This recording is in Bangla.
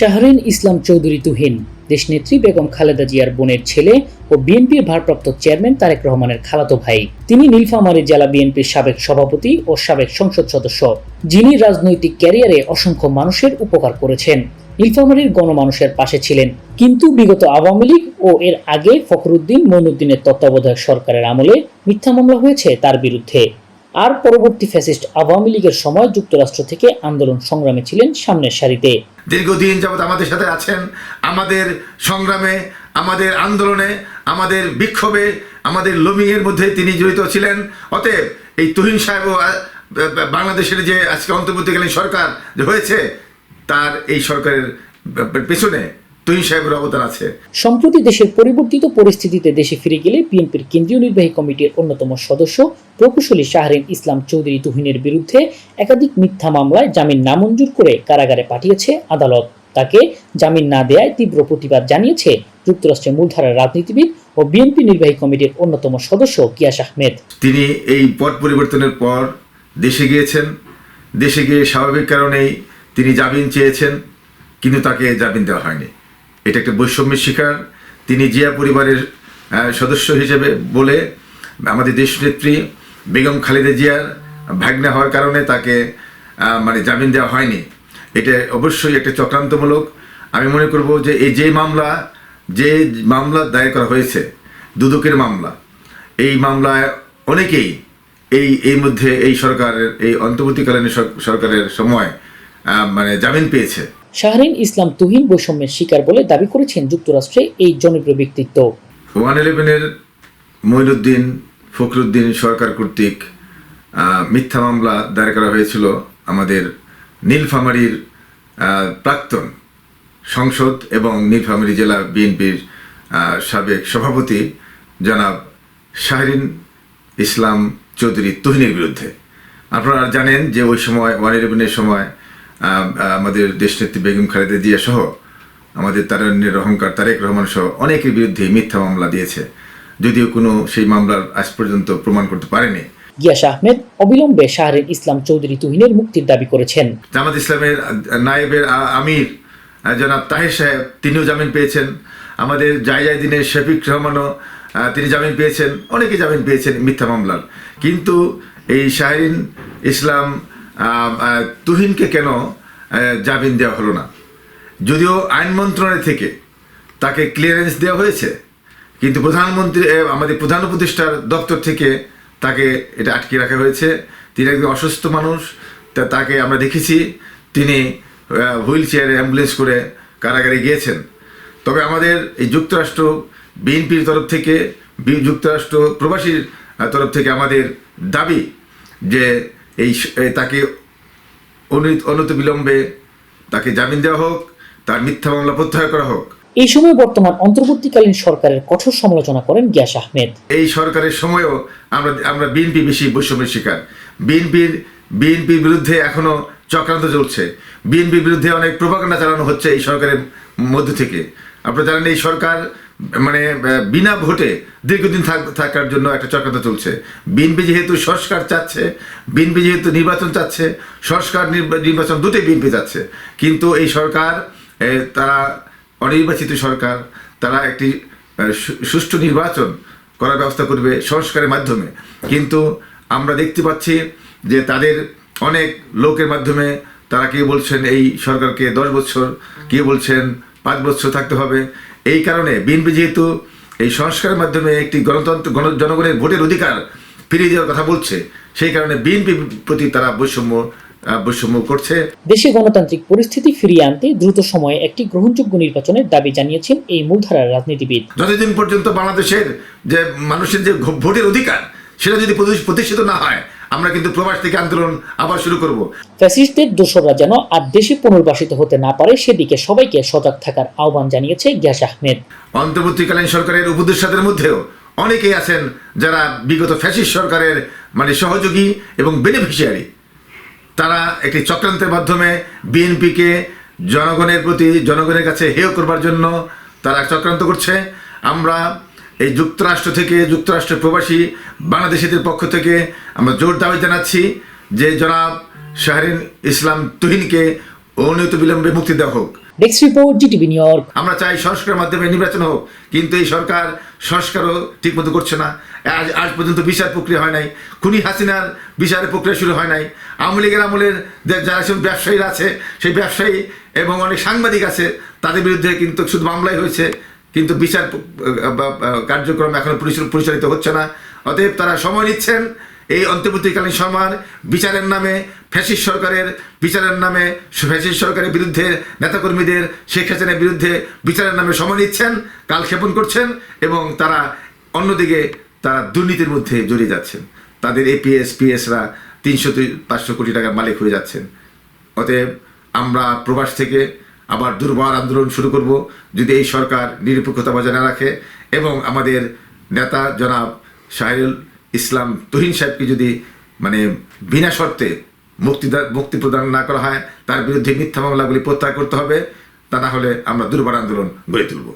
শাহরিন ইসলাম চৌধুরী তুহিন। দেশনেত্রী বেগম খালেদা জিয়ার বোনের ছেলে ও বিএনপির ভারপ্রাপ্ত চেয়ারম্যান তারেক রহমানের খালাতো ভাই। তিনি নীলফামারী জেলা বিএনপির সাবেক সভাপতি ও সাবেক সংসদ সদস্য। যিনি রাজনৈতিক ক্যারিয়ারে অসংখ্য মানুষের উপকার করেছেন। নীলফামারীর গণমানুষের পাশে ছিলেন। কিন্তু বিগত আওয়ামী লীগ ও এর আগে ফখরুদ্দিন মইনুদ্দিনের তত্ত্বাবধায়ক সরকারের আমলে মিথ্যা মামলা হয়েছে তার বিরুদ্ধে। আর পরবর্তী ফ্যাসিস্ট আওয়ামী লীগের সময় যুক্তরাষ্ট্র থেকে আন্দোলন সংগ্রামে ছিলেন সামনের সারিতে। দীর্ঘদিন যাবৎ আমাদের সাথে আছেন, আমাদের সংগ্রামে, আমাদের আন্দোলনে, আমাদের বিক্ষোভে, আমাদের লমিংয়ের মধ্যে তিনি জড়িত ছিলেন। অতএব এই তুহিন সাহেব ও বাংলাদেশের যে আজকে অন্তর্বর্তীকালীন সরকার হয়েছে, তার এই সরকারের পেছনে তুহিন সাহেবের অবদান আছে। সম্প্রতি দেশের পরিবর্তিত পরিস্থিতিতে দেশে ফিরে গেলে বিএনপির কেন্দ্রীয় নির্বাহী কমিটির অন্যতম সদস্য প্রকৌশলী শাহরিন ইসলাম চৌধুরী তুহিনের বিরুদ্ধে একাধিক মিথ্যা মামলায় জামিন নামঞ্জুর করে কারাগারে পাঠিয়েছে আদালত। তাকে জামিন না দেয়ায় তীব্র প্রতিবাদ জানিয়েছে যুক্তরাষ্ট্রের মূলধারার রাজনীতিবিদ ও বিএনপি নির্বাহী কমিটির অন্যতম সদস্য কিয়াস আহমেদ। তিনি এই পট পরিবর্তনের পর দেশে গিয়েছেন। দেশে গিয়ে স্বাভাবিক কারণেই তিনি জামিন চেয়েছেন কিন্তু তাকে জামিন দেওয়া হয়নি। এটা একটা বৈষম্যের শিকার। তিনি জিয়া পরিবারের সদস্য হিসেবে বলে আমাদের দেশনেত্রী বেগম খালেদা জিয়ার ভাগ্নে হওয়ার কারণে তাকে মানে জামিন দেওয়া হয়নি। এটা অবশ্যই একটা চক্রান্তমূলক। আমি মনে করব যে এই যে মামলা যে মামলা দায়ের করা হয়েছে, দুদকের মামলা, এই মামলায় অনেকেই এই এই মধ্যে এই সরকারের, এই অন্তর্বর্তীকালীন সরকারের সময় মানে জামিন পেয়েছে। শাহরিন ইসলাম তুহিন বৈষম্যের শিকার বলে দাবি করেছেন যুক্তরাষ্ট্রে এই জনপ্রিয় ব্যক্তিত্ব। ওয়ান ইলেভেনের মঈনুদ্দিন ফখরুদ্দিন সরকার কর্তৃক মিথ্যা মামলা দায়ের করা হয়েছিল আমাদের নীলফামারীর প্রাক্তন সংসদ এবং নীলফামারী জেলা বিএনপির সাবেক সভাপতি জনাব শাহরিন ইসলাম চৌধুরী তুহিনের বিরুদ্ধে। আপনারা জানেন যে ওই সময় ওয়ান ইলেভেনের সময় আমাদের দেশনেত্রী বেগম খালেদা জিয়া সহ আমাদের তারণ্যের অহংকার তারেক রহমান সহ অনেকের বিরুদ্ধে মিথ্যা মামলা দিয়েছে। যদিও কোনো সেই মামলার আজ পর্যন্ত প্রমাণ করতে পারেনি। গিয়াস আহমেদ অবিলম্বে শাহরিন ইসলাম চৌধুরী তুহিনের মুক্তির দাবি করেছেন। জামাত ইসলামের নায়েবের আমির জনাব তাহির সাহেব তিনিও জামিন পেয়েছেন। আমাদের জায়জায় দিনের শফিক রহমানও তিনি জামিন পেয়েছেন। অনেকে জামিন পেয়েছেন মিথ্যা মামলার। কিন্তু এই শাহরিন ইসলাম তুহিনকে কেন জামিন দেওয়া হলো না? যদিও আইন মন্ত্রণালয় থেকে তাকে ক্লিয়ারেন্স দেওয়া হয়েছে, কিন্তু প্রধানমন্ত্রী আমাদের প্রধান উপদেষ্টার দপ্তর থেকে তাকে এটা আটকে রাখা হয়েছে। তিনি একজন অসুস্থ মানুষ, তা তাকে আমরা দেখেছি। তিনি হুইল চেয়ারে অ্যাম্বুলেন্স করে কারাগারে গিয়েছেন। তবে আমাদের এই যুক্তরাষ্ট্র, বিএনপির তরফ থেকে যুক্তরাষ্ট্র প্রবাসীর তরফ থেকে আমাদের দাবি যে এই তাকে অনিত বিলম্বে তাকে জামিন দেওয়া হোক তার মিথ্যা মামলা প্রত্যাহার করা হোক। এই সময় বর্তমান অন্তর্বর্তীকালীন সরকারের কঠোর সমালোচনা করেন গিয়াস আহমেদ। এই সরকারের সময়ও আমরা আমরা বিএনপি বেশি বৈষম্যের শিকার। বিএনপির বিএনপির বিরুদ্ধে এখনও চক্রান্ত চলছে। বিএনপির বিরুদ্ধে অনেক প্রভাকাণ্ডা চালানো হচ্ছে এই সরকারের মধ্য থেকে। আপনারা জানেন এই সরকার মানে বিনা ভোটে দীর্ঘদিন থাক- থাকার জন্য একটা চক্রান্ত চলছে। বিএনপি যেহেতু সংস্কার চাচ্ছে, বিএনপি যেহেতু নির্বাচন চাচ্ছে, সংস্কার নির্বাচন দুটোই বিএনপি চাচ্ছে। কিন্তু এই সরকার তারা অনির্বাচিত সরকার, তারা একটি সুষ্ঠু নির্বাচন করার ব্যবস্থা করবে সংস্কারের মাধ্যমে। কিন্তু আমরা দেখতে পাচ্ছি যে তাদের অনেক লোকের মাধ্যমে তারা কেউ বলছেন এই সরকারকে দশ বছর কেউ বলছেন পাঁচ বছর থাকতে হবে এই কারণে বিএনপি যেহেতু এই সংস্কারের মাধ্যমে একটি গণতন্ত্র গণ জনগণের ভোটের অধিকার ফিরিয়ে দেওয়ার কথা বলছে সেই কারণে বিএনপির প্রতি তারা বৈষম্য বৈষম্য করছে। দেশে গণতান্ত্রিক পরিস্থিতি ফিরিয়ে আনতে দ্রুত সময়ে একটি গ্রহণযোগ্য নির্বাচনের দাবি জানিয়েছেন এই মূলধারার রাজনীতিবিদ। যতদিন পর্যন্ত বাংলাদেশের যে মানুষের যে ভোটের অধিকার সেটা যদি প্রতিষ্ঠিত না হয় আমরা কিন্তু প্রবাস থেকে আন্দোলন আবার শুরু করব। ফ্যাসিস্টদের দোসররা যেন আর দেশে পুনর্বাসিত হতে না পারে সেদিকে সবাইকে সজাগ থাকার আহ্বান জানিয়েছে গিয়াস আহমেদ। অন্তর্বর্তীকালীন সরকারের উপদেষ্টাদের মধ্যেও অনেকেই আছেন যারা বিগত ফ্যাসিস্ট সরকারের মানে সহযোগী এবং বেনিফিশিয়ারি তারা একটি চক্রান্তের মাধ্যমে বিএনপিকে জনগণের প্রতি জনগণের কাছে হেয় করবার জন্য তারা চক্রান্ত করছে। আমরা এই যুক্তরাষ্ট্র থেকে যুক্তরাষ্ট্রের প্রবাসী বাংলাদেশিদের পক্ষ থেকে আমরা জোর দাবি জানাচ্ছি যে জনাব শাহরিন ইসলাম তুহিনকে অনিয়ত বিলম্বে মুক্তি দেওয়া হোক। রিপোর্ট জিটিভি নিউ ইয়র্ক আমরা চাই সংস্কারের মাধ্যমে নির্বাচন হোক কিন্তু এই সরকার সংস্কারও ঠিকমতো করছে না। আজ আজ পর্যন্ত বিচার প্রক্রিয়া হয় নাই খুনি হাসিনার বিচারের প্রক্রিয়া শুরু হয় নাই। আওয়ামী লীগের আমলের যারা সব ব্যবসায়ীরা আছে সেই ব্যবসায়ী এবং অনেক সাংবাদিক আছে তাদের বিরুদ্ধে কিন্তু শুধু মামলাই হয়েছে। কিন্তু বিচার কার্যক্রম এখন পরিচাল- পরিচালিত হচ্ছে না। অতএব তারা সময় নিচ্ছেন। এই অন্তর্বর্তীকালীন সময় বিচারের নামে, ফ্যাসিস্ট সরকারের বিচারের নামে, ফ্যাসিস্ট সরকারের বিরুদ্ধে, নেতাকর্মীদের, শেখ হাসিনার বিরুদ্ধে বিচারের নামে সময় নিচ্ছেন, কাল কালক্ষেপণ করছেন এবং তারা অন্যদিকে তারা দুর্নীতির মধ্যে জড়িয়ে যাচ্ছেন। তাদের এপিএস পিএসরা তিনশো, পাঁচশো কোটি টাকার মালিক হয়ে যাচ্ছেন। অতএব আমরা প্রবাস থেকে আবার দুর্বার আন্দোলন শুরু করব, যদি এই সরকার নিরপেক্ষতা বজায় না রাখে এবং আমাদের নেতা জনাব শাহরুল ইসলাম তুহিন সাহেবকে যদি মানে বিনা শর্তে মুক্তি মুক্তি প্রদান না করা হয়, তার বিরুদ্ধে মিথ্যা মামলাগুলি প্রত্যাহার করতে হবে, তা না হলে আমরা দুর্বার আন্দোলন গড়ে তুলব।